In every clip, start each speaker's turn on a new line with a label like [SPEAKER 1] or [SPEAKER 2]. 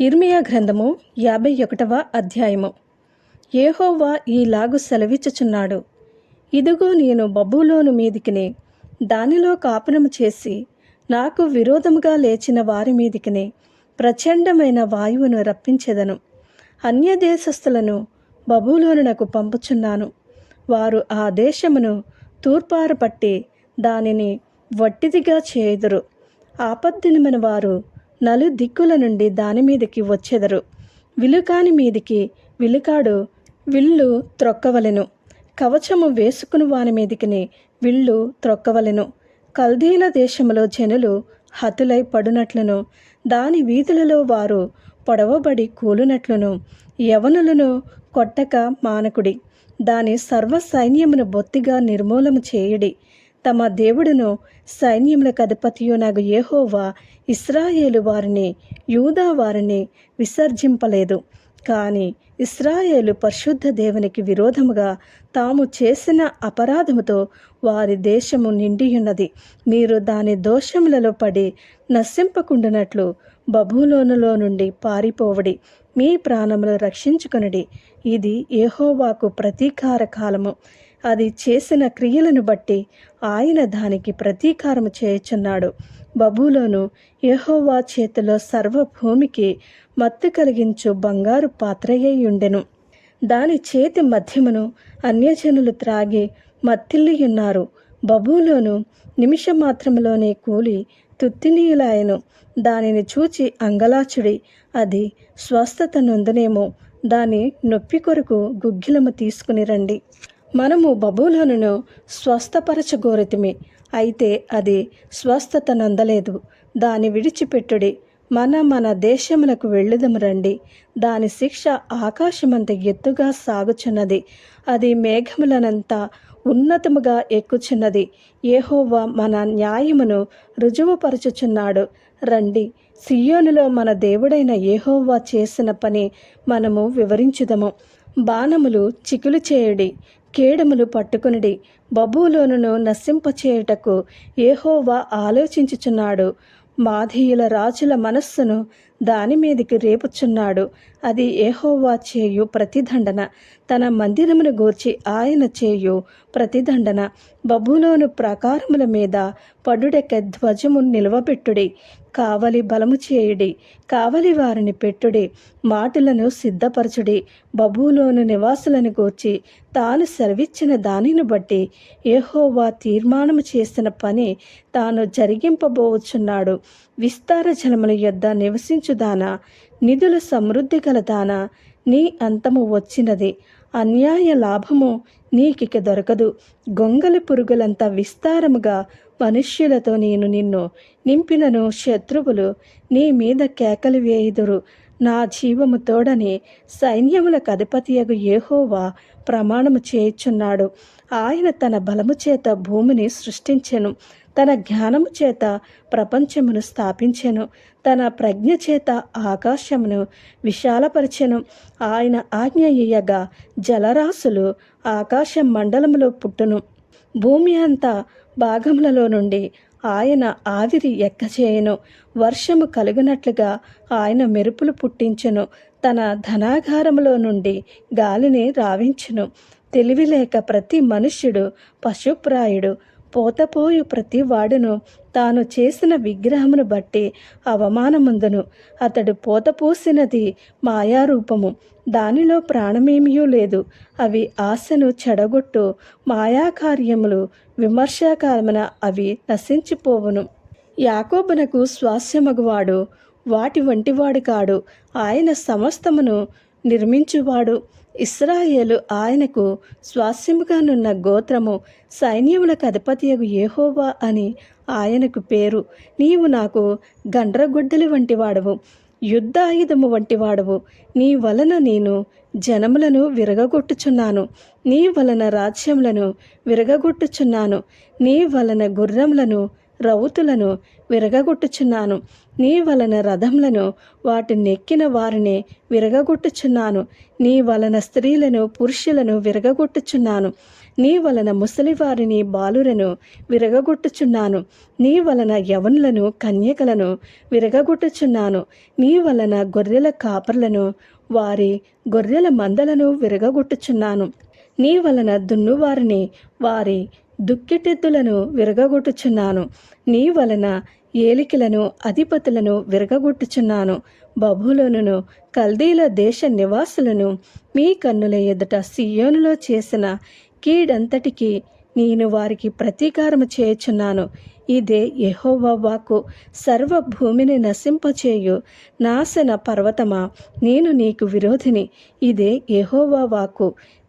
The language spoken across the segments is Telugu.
[SPEAKER 1] ఇర్మియా గ్రంథము యాభై ఒకటవ అధ్యాయము. ఏహోవా ఈలాగు సెలవిచ్చుచున్నాడు. ఇదిగో నేను బబులోను మీదికిని దానిలో కాపురము చేసి నాకు విరోధముగా లేచిన వారి మీదికిని ప్రచండమైన వాయువును రప్పించెదను. అన్యదేశస్థులను బబులోనునకు పంపుచున్నాను. వారు ఆ దేశమును తూర్పారపట్టి దానిని వట్టిదిగా చేయుదురు. ఆపద్దినమైన వారు నలు దిక్కుల నుండి దానిమీదకి వచ్చెదరు. విలుకాని మీదికి విలుకాడు విల్లు త్రొక్కవలెను. కవచము వేసుకుని వాని మీదికిని విల్లు త్రొక్కవలెను. కల్దీల దేశములో జనులు హతులై పడునట్లును. దాని వీధులలో వారు పొడవబడి కూలునట్లును. యవనులను కొట్టక మానకుడి. దాని సర్వ సైన్యమును బొత్తిగా నిర్మూలము చేయుడి. తమ దేవుడును సైన్యములకు అధిపతియునగు యెహోవా ఇస్రాయేలు వారిని యూదా వారిని విసర్జింపలేదు. కానీ ఇస్రాయేలు పరిశుద్ధ దేవునికి విరోధముగా తాము చేసిన అపరాధముతో వారి దేశము నిండియున్నది. మీరు దాని దోషములలో పడి నశింపకుండునట్లు బబులోనులో నుండి పారిపోవడి మీ ప్రాణములు రక్షించుకునడి. ఇది ఏహోవాకు ప్రతీకార కాలము అది చేసిన క్రియలను బట్టి ఆయన దానికి ప్రతీకారము చేయుచున్నాడు. బబులోను ఎహోవా చేతిలో సర్వభూమికి మత్తు కలిగించు బంగారు పాత్రయ్యై ఉండెను దాని చేతి మధ్యమును అన్యజనులు త్రాగి మత్తిల్లియున్నారు. బబులోను నిమిషమాత్రములోనే కూలి తుత్తినీయులాయను దానిని చూచి అంగలాచుడి అది స్వస్థత నొందనేమో. దాని నొప్పి కొరకు గుగ్గిలము తీసుకుని రండి. మనము బబులోనును స్వస్థపరచగోరితిమి. అయితే అది స్వస్థత నందలేదు దాని విడిచిపెట్టుడి. మన మన దేశములకు వెళ్ళుదము రండి. దాని శిక్ష ఆకాశమంత ఎత్తుగా సాగుచున్నది. అది మేఘములనంత ఉన్నతముగా ఎక్కుచున్నది. ఏహోవా మన న్యాయమును రుజువుపరచుచున్నాడు. రండి. సియోనులో మన దేవుడైన ఏహోవా చేసిన పని మనము వివరించుదము. బాణములు చికులు చేయడి కేడములు పట్టుకునిడి బబులోనును నశింపచేయుటకు ఏహోవా ఆలోచించుచున్నాడు. మాధీయుల రాజుల మనస్సును దాని మీదికి రేపుచున్నాడు. అది ఏహోవా చేయు ప్రతిదండన. తన మందిరమును గూర్చి ఆయన చేయు ప్రతిదండన. బబులోను ప్రాకారముల మీద పడుడెక్క ధ్వజము నిలవబెట్టుడి. కావలి బలము చేయుడి. కావలి వారిని పెట్టుడి. మాటలను సిద్ధపరచుడి. బబులోను నివాసులను గూర్చి తాను సెలవిచ్చిన దానిని బట్టి ఏహోవా తీర్మానము చేసిన పని తాను జరిగింపబోచున్నాడు. విస్తార జలముల యొద్ద నివసించుదానా? నిధుల సమృద్ధి కలదాన నీ అంతము వచ్చినది. అన్యాయ లాభము నీకిక దొరకదు. గొంగలి పురుగులంత విస్తారముగా మనుష్యులతో నేను నిన్ను నింపినను శత్రువులు నీ మీద కేకలు వేయుదురు. నా జీవము తోడని సైన్యములకు అధిపతియగు ఏహోవా ప్రమాణము చేయుచున్నాడు. ఆయన తన బలము చేత భూమిని సృష్టించెను. తన జ్ఞానము చేత ప్రపంచమును స్థాపించెను. తన ప్రజ్ఞ చేత ఆకాశమును విశాలపరిచెను. ఆయన ఆజ్ఞ ఇయ్యగా జలరాశులు ఆకాశ మండలములో పుట్టును. భూమి అంతా భాగములలో నుండి ఆయన ఆవిరి ఎక్కచేయను. వర్షము కలుగునట్లుగా ఆయన మెరుపులు పుట్టించెను. తన ధనాగారములో నుండి గాలిని రావించును. తెలివిలేక ప్రతి మనుష్యుడు పశుప్రాయుడు. పోతపోయు ప్రతి వాడును. తాను చేసిన విగ్రహమును బట్టి అవమానముందును. అతడు పోతపోసినది మాయారూపము. దానిలో ప్రాణమేమియూ లేదు. అవి ఆశను చెడగొట్టు మాయాకార్యములు విమర్శాకాలమున అవి నశించిపోవును. యాకోబునకు స్వాస్యమగువాడు. వాటి వంటివాడు కాడు. ఆయన సమస్తమును నిర్మించువాడు. ఇస్రాయేలు ఆయనకు స్వాస్యముగానున్న గోత్రము సైన్యములకు అధిపతియగు ఏహోవా అని ఆయనకు పేరు. నీవు నాకు గండ్రగొడ్డలి వంటి వాడవు యుద్ధాయుధము వంటి వాడవు నీ వలన నేను జనములను విరగగొట్టుచున్నాను. నీ వలన రాజ్యములను విరగగొట్టుచున్నాను. నీ వలన గుర్రములను రౌతులను విరగగొట్టుచున్నాను. నీ వలన రథములను వాటి నెక్కిన వారిని విరగగొట్టుచున్నాను. నీ వలన స్త్రీలను పురుషులను విరగగొట్టుచున్నాను. నీ వలన ముసలివారిని బాలురను విరగగొట్టుచున్నాను. నీ వలన యవనులను కన్యకలను విరగగొట్టుచున్నాను. నీ వలన గొర్రెల కాపర్లను వారి గొర్రెల మందలను విరగగొట్టుచున్నాను. నీ వలన దున్నువారిని వారి దుక్కిటెద్దులను విరగగొట్టుచున్నాను. నీ వలన ఏలికలను అధిపతులను విరగగొట్టుచున్నాను. బబులోనును కల్దీల దేశ నివాసులను మీ కన్నుల ఎదుట సియోనులో చేసిన కీడంతటికి నేను వారికి ప్రతీకారం చేయుచున్నాను. ఇదే యెహోవా సర్వభూమిని నశింపచేయు. నాశన పర్వతమా నేను నీకు విరోధిని. ఇదే యెహోవా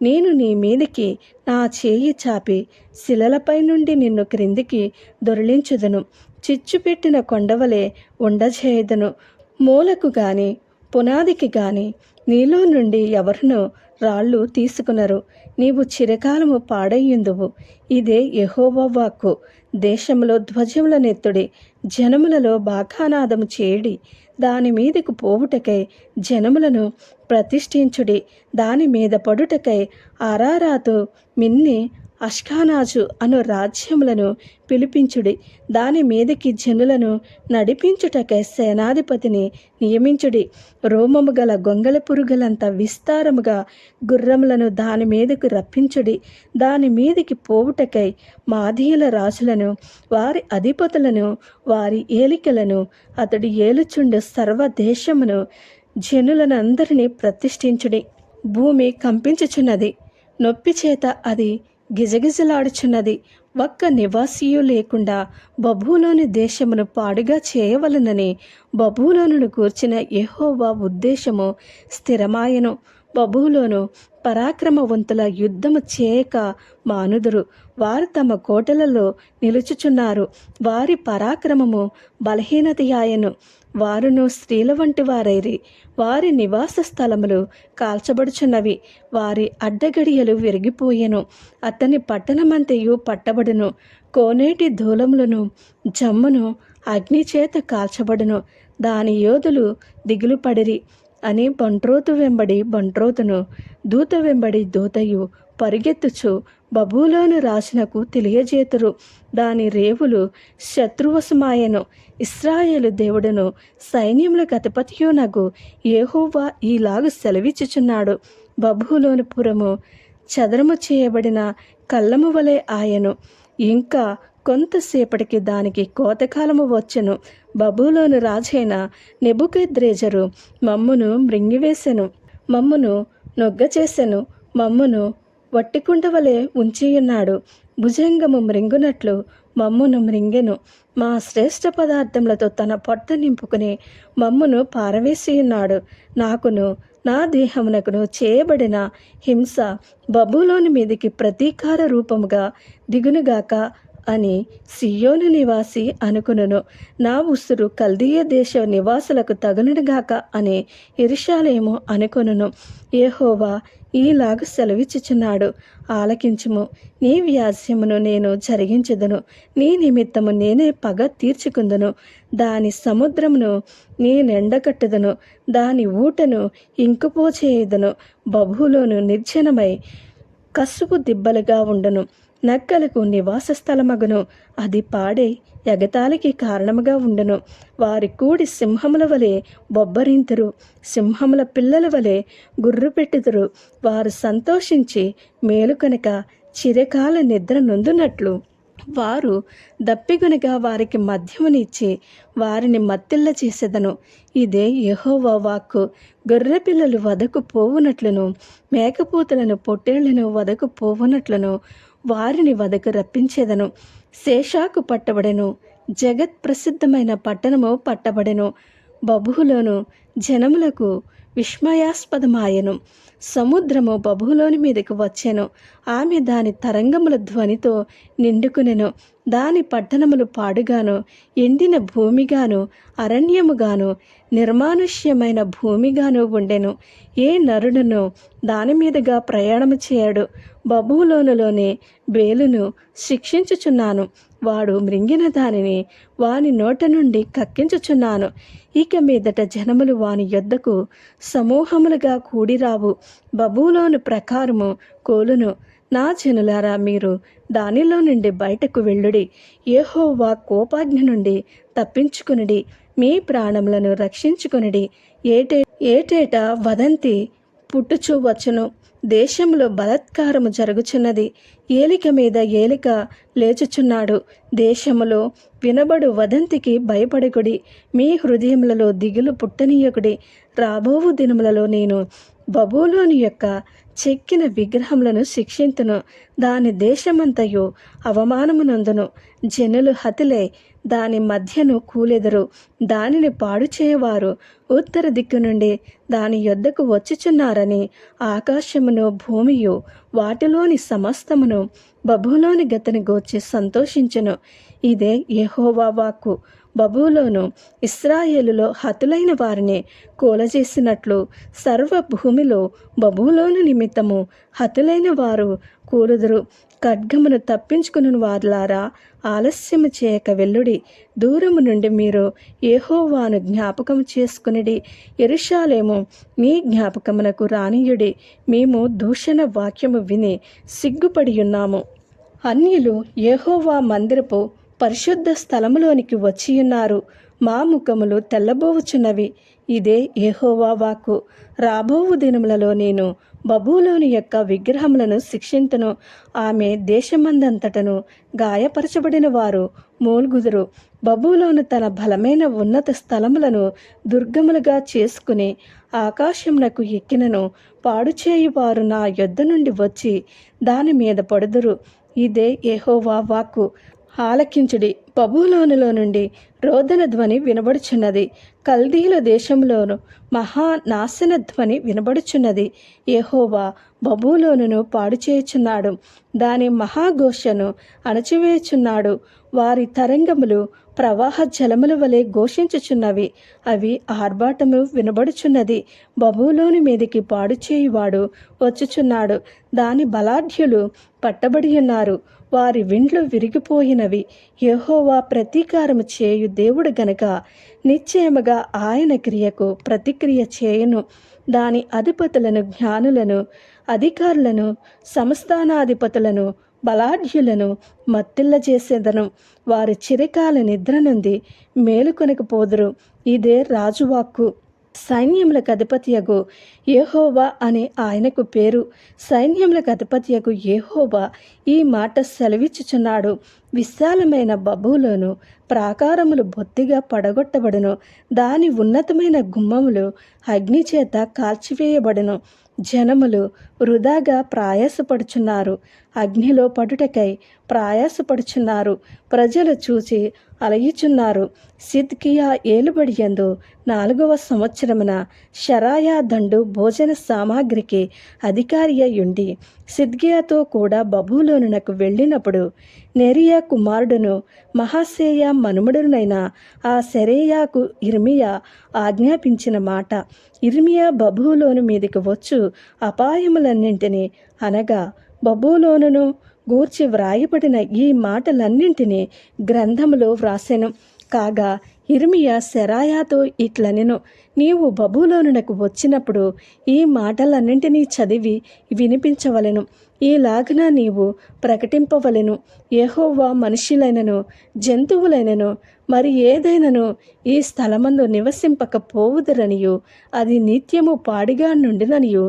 [SPEAKER 1] నేను నీ మీదికి నా చేయి చాపి శిలలపై నుండి నిన్ను క్రిందికి దొరిలించుదను. చిచ్చు పెట్టిన కొండవలే ఉండజేయదను. మూలకు గాని పునాదికి గాని నీలో నుండి ఎవరునూ రాళ్ళు తీసుకునరు నీవు చిరకాలము పాడయ్యుందువు. ఇదే యెహోవా వాక్కు. దేశంలో ధ్వజములనెత్తుడి జనములలో బాకానాదము చేయుడి. దాని మీదకు పోవుటకై జనములను ప్రతిష్ఠించుడి. దాని మీద పడుటకై అరారాతు మిన్ని అష్కానాజు అను రాజ్యములను పిలిపించుడి. దాని మీదకి జనులను నడిపించుటకై సేనాధిపతిని నియమించుడి. రోమము గల గొంగళ పురుగులంత విస్తారముగా గుర్రములను దాని మీదకు రప్పించుడి. దాని మీదకి పోవుటకై మాధీయుల రాజులను వారి అధిపతులను వారి ఏలికలను అతడు ఏలుచుండు సర్వ దేశమును జనులనందరినీ ప్రతిష్ఠించుడి. భూమి కంపించుచున్నది. నొప్పి చేత అది గిజగిజలాడుచున్నది. ఒక్క నివాసియు లేకుండా బబులోని దేశమును పాడుగా చేయవలనని బబులోనును కూర్చిన యెహోవా ఉద్దేశము స్థిరమాయను. బబులోను పరాక్రమవంతుల యుద్ధము చేయక మానుదురు. వారు తమ కోటలలో నిలుచుచున్నారు. వారి పరాక్రమము బలహీనతయాయను. వారును స్త్రీల వంటి వారైరి. వారి నివాస స్థలములు కాల్చబడుచున్నవి. వారి అడ్డగడియలు విరిగిపోయెను. అతని పట్టణమంతయు పట్టబడును. కోనేటి ధూలములను జమ్మును అగ్ని చేత కాల్చబడును. దాని యోధులు దిగులు పడిరి అని బంట్రోతు వెంబడి బంట్రోతును దూత వెంబడి దూతయు పరిగెత్తుచు బబులోను రాజునకు తెలియజేతురు. దాని రేవులు శత్రువశమాయను. ఇస్రాయేలు దేవుడును సైన్యముల గతపతియునకు ఏహోవా ఈలాగు సెలవిచ్చుచున్నాడు. బబులోను పురము చదరము చేయబడిన కళ్ళము వలె ఆయను. ఇంకా కొంతసేపటికి దానికి కోతకాలము వచ్చెను. బబులోను రాజైన నెబుకెద్రేజరు మమ్మును మృంగివేసెను. మమ్మును నొగ్గచేసెను మమ్మును వట్టికుంట వలె ఉంచియున్నాడు. భుజంగము మృంగునట్లు మమ్మును మృంగెను. మా శ్రేష్ఠ పదార్థములతో తన పొట్ట నింపుకుని మమ్మును పారవేసియున్నాడు. నాకును నా దేహమునకును చేయబడిన హింస బబులోని మీదికి ప్రతీకార రూపముగా దిగునుగాక అని సియోను నివాసి అనుకును నా ఉసురు కల్దీయ దేశ నివాసులకు తగునుగాక అని ఇరుషాలేము అనుకును ఏహోవా ఈలాగు సెలవిచ్చుచున్నాడు. ఆలకించుము. నీ వ్యాస్యమును నేను జరిగించదును. నీ నిమిత్తము నేనే పగ తీర్చుకుందును. దాని సముద్రమును నీ నెండకట్టుదును దాని ఊటను ఇంకుపోచేయుదును. బబులోను నిర్జనమై కసుపు దిబ్బలుగా ఉండును. నక్కలకు నివాసస్థలమగును అది పాడే ఎగతాళికి కారణముగా ఉండను. వారి కూడి సింహముల వలె బొబ్బరింతురు. సింహముల పిల్లల వలె గుర్రు పెట్టుదురు వారు సంతోషించి మేలు కనుక చిరకాల నిద్ర నొందునట్లు. వారు దప్పిగునగా వారికి మద్యమునిచ్చి వారిని మత్తిల్ల చేసేదను. ఇదే యహోవా వాక్కు. గొర్రె పిల్లలు వదకు పోవునట్లును. మేకపోతులను పొట్టేళ్ళను వదకు పోవునట్లును. వారిని వదకు రప్పించేదను. శేషాకు పట్టబడెను. జగత్ ప్రసిద్ధమైన పట్టణము పట్టబడెను. బబులోను జనములకు విస్మయాస్పదమాయెను. సముద్రము బబులోని మీదకు వచ్చెను. ఆమె దాని తరంగముల ధ్వనితో నిండుకునెను. దాని పట్టణములు పాడుగాను. ఎండిన భూమిగాను అరణ్యముగాను నిర్మానుష్యమైన భూమిగాను ఉండెను. ఏ నరుడును దాని మీదుగా ప్రయాణము చేయడు. బబులోనులోనే బేలును శిక్షించుచున్నాను. వాడు మృంగిన దానిని వాని నోట నుండి కక్కించుచున్నాను. ఇక మీదట జనములు వాని యొద్దకు సమూహములుగా కూడిరావు. బబులోను ప్రకారము కోలును. నా జనులారా మీరు దానిలో నుండి బయటకు వెళ్ళుడి. ఏహోవా కోపాగ్ని నుండి తప్పించుకునుడి. మీ ప్రాణములను రక్షించుకునుడి. ఏటే ఏటేటా వదంతి పుట్టుచూ వచ్చును. దేశంలో బలత్కారము జరుగుచున్నది. ఏలిక మీద ఏలిక లేచుచున్నాడు. దేశములో వినబడు వదంతికి భయపడకుడి. మీ హృదయములలో దిగులు పుట్టనీయకుడి. రాబోవు దినములలో నేను బబులోని యొక్క చెక్కిన విగ్రహములను శిక్షింతును. దాని దేశమంతయు అవమానమునందును. జనులు హతిలే దాని మధ్యను కూలెదరు. దానిని పాడు చేయవారు. ఉత్తర దిక్కు నుండి దాని యొద్దకు వచ్చుచున్నారని ఆకాశమును భూమియు వాటిలోని సమస్తమును బబులోని గతని గోచి సంతోషించును. ఇదే యహోవా వాక్కు. బబులోను ఇస్రాయేలులో హతులైన వారిని కూలజేసినట్లు సర్వ భూమిలో బబులోను నిమిత్తము హతులైన వారు కూలుదురు. ఖడ్గమును తప్పించుకుని వారులారా ఆలస్యము చేయక వెల్లుడి దూరము నుండి మీరు ఏహోవాను జ్ఞాపకం చేసుకునిడి. ఎరుషాలేము మీ జ్ఞాపకమునకు రానియుడి. మేము దూషణ వాక్యము విని సిగ్గుపడి ఉన్నాము అన్యులు ఏహోవా మందిరపు పరిశుద్ధ స్థలములోనికి వచ్చియున్నారు. మా ముఖములు తెల్లబోవుచున్నవి. ఇదే ఏహోవా వాక్కు. రాబోవు దినములలో నేను బబులోని యొక్క విగ్రహములను శిక్షించను ఆమె దేశమందంతటను గాయపరచబడిన వారు మూల్గుదురు. బబులోను తన బలమైన ఉన్నత స్థలములను దుర్గములుగా చేసుకుని ఆకాశమునకు ఎక్కినను. పాడుచేయువారు నా యొద్ద నుండి వచ్చి దాని మీద పడుదురు. ఇదే ఏహోవా వాక్కు. ఆలకించుడి. బబులోనులో నుండి రోదన ధ్వని వినబడుచున్నది. కల్దీల దేశంలోను మహా నాశన ధ్వని వినబడుచున్నది. యెహోవా బబులోనును పాడు చేయుచున్నాడు దాని మహాఘోషను అణచివేయుచున్నాడు. వారి తరంగములు ప్రవాహ జలముల వలె ఘోషించుచున్నవి. అవి ఆర్భాటము వినబడుచున్నది. బబులోని మీదికి పాడు చేయువాడు వచ్చుచున్నాడు. దాని బలాఢ్యులు పట్టబడి ఉన్నారు. వారి విండ్లు విరిగిపోయినవి. యహోవా ప్రతీకారము చేయు దేవుడు గనక నిశ్చయముగా ఆయన క్రియకు ప్రతిక్రియ చేయను. దాని అధిపతులను జ్ఞానులను అధికారులను సంస్థానాధిపతులను బలాఢ్యులను మత్తిల్ల చేసేదను. వారి చిరకాల నిద్ర నుండి మేలుకొనకపోదురు. ఇదే రాజువాక్కు. సైన్యములకు అధిపతియగు ఏహోవా అని ఆయనకు పేరు. సైన్యములకు అధిపతియగు ఏహోవా ఈ మాట సెలవిచ్చుచున్నాడు. విశాలమైన బబులోను ప్రాకారములు బొత్తిగా పడగొట్టబడును. దాని ఉన్నతమైన గుమ్మములు అగ్ని చేత కాల్చివేయబడును. జనములు వృధాగా ప్రయాసపడుచున్నారు. అగ్నిలో పడుటకై ప్రయాసపడుచున్నారు. ప్రజలు చూచి అలయుచున్నారు. సిద్కియా ఏలుబడియందు నాలుగవ సంవత్సరమున షరాయా దండు భోజన సామాగ్రికి అధికారి అయ్యుండి సిద్కియాతో కూడా బబులోనునకు వెళ్ళినప్పుడు నెరియా కుమారుడును మహాసేయ మనుమడునైన ఆ సెరేయాకు ఇర్మియా ఆజ్ఞాపించిన మాట. ఇర్మియా బబులోను మీదకి వచ్చు మాటలన్నింటినీ అనగా బబులోనును గూర్చి వ్రాయబడిన ఈ మాటలన్నింటినీ గ్రంథములో వ్రాసెను. కాగా ఇర్మియా సెరాయాతో ఇట్లనెను నీవు బబులోనునకు వచ్చినప్పుడు ఈ మాటలన్నింటినీ చదివి వినిపించవలెను. ఈలాగున నీవు ప్రకటింపవలెను. ఏహోవా మనుషులైనను జంతువులైనను మరి ఏదైనను ఈ స్థలమందు నివసింపకపోవుదరనియు అది నిత్యము పాడిగా నుండిననియు.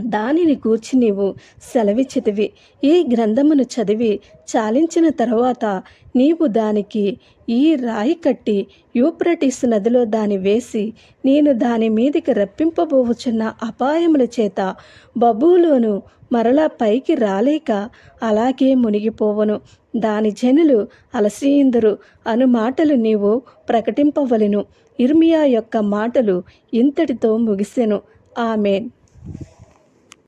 [SPEAKER 1] దానిని గూర్చి నీవు సెలవిచ్చితివి. ఈ గ్రంథమును చదివి చాలించిన తరువాత నీవు దానికి ఈ రాయి కట్టి యూప్రటిస్ నదిలో దాని వేసి నేను దాని మీదికి రప్పింపబోవుచున్న అపాయముల చేత బబులోను మరలా పైకి రాలేక అలాగే మునిగిపోవను. దాని జనులు అలసీయిందురు. అను మాటలు నీవు ప్రకటింపవలను. ఇర్మియా యొక్క మాటలు ఇంతటితో ముగిసెను. ఆమెన్.